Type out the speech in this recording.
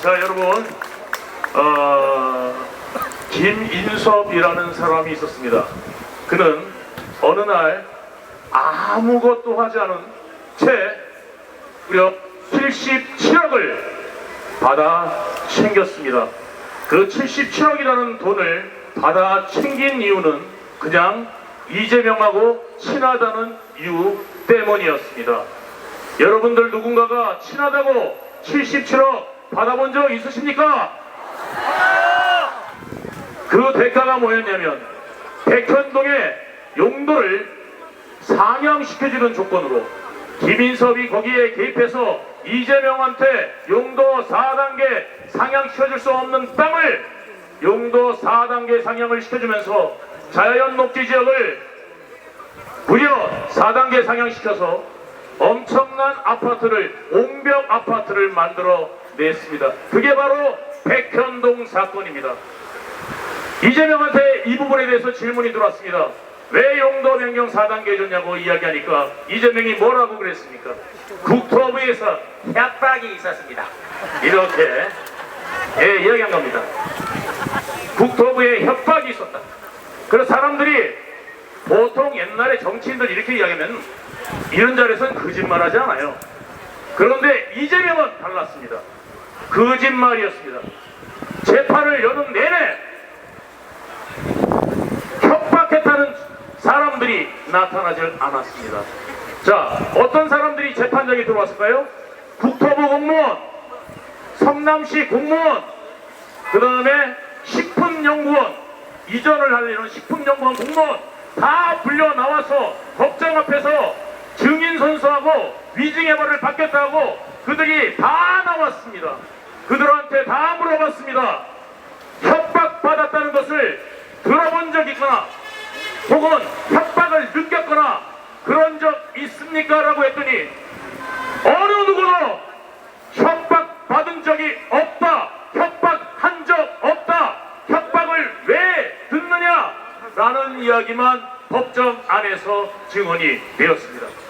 자 여러분 어, 김인섭이라는 사람이 있었습니다. 그는 어느 날 아무것도 하지 않은 채 무려 77억을 받아 챙겼습니다. 그 77억이라는 돈을 받아 챙긴 이유는 그냥 이재명하고 친하다는 이유 때문이었습니다. 여러분들 누군가가 친하다고 77억 받아본 적 있으십니까? 그 대가가 뭐였냐면 백현동의 용도를 상향시켜주는 조건으로 김인섭이 거기에 개입해서 이재명한테 용도 4단계 상향시켜줄 수 없는 땅을 용도 4단계 상향을 시켜주면서 자연 녹지 지역을 무려 4단계 상향시켜서 엄청난 아파트를 옹벽 아파트를 만들어 냈습니다. 그게 바로 백현동 사건입니다. 이재명한테 이 부분에 대해서 질문이 들어왔습니다. 왜 용도 변경 4단계 줬냐고 이야기하니까 이재명이 뭐라고 그랬습니까? 국토부에서 협박이 있었습니다. 이렇게 예, 이야기한 겁니다. 국토부에 협박이 있었다. 그래서 사람들이 보통 옛날에 정치인들 이렇게 이야기하면 이런 자리에서는 거짓말하지 않아요. 그런데 이재명은 달랐습니다. 거짓말이었습니다. 재판을 여는 내내 협박했다는 사람들이 나타나지 않았습니다. 자, 어떤 사람들이 재판장에 들어왔을까요? 국토부 공무원, 성남시 공무원, 그 다음에 식품연구원, 이전을 하려는 식품연구원 공무원 다 불려 나와서 법정 앞에서 증인 선수하고 위증 해벌을 받겠다고 그들이 다 나왔습니다. 그들한테 다 물어봤습니다. 협박받았다는 것을 들어본 적 있거나 혹은 협박을 느꼈거나 그런 적 있습니까? 라고 했더니 어느 누구도 협박받은 적이 없다. 협박한 적 없다. 협박을 왜 듣느냐? 라는 이야기만 법정 안에서 증언이 되었습니다.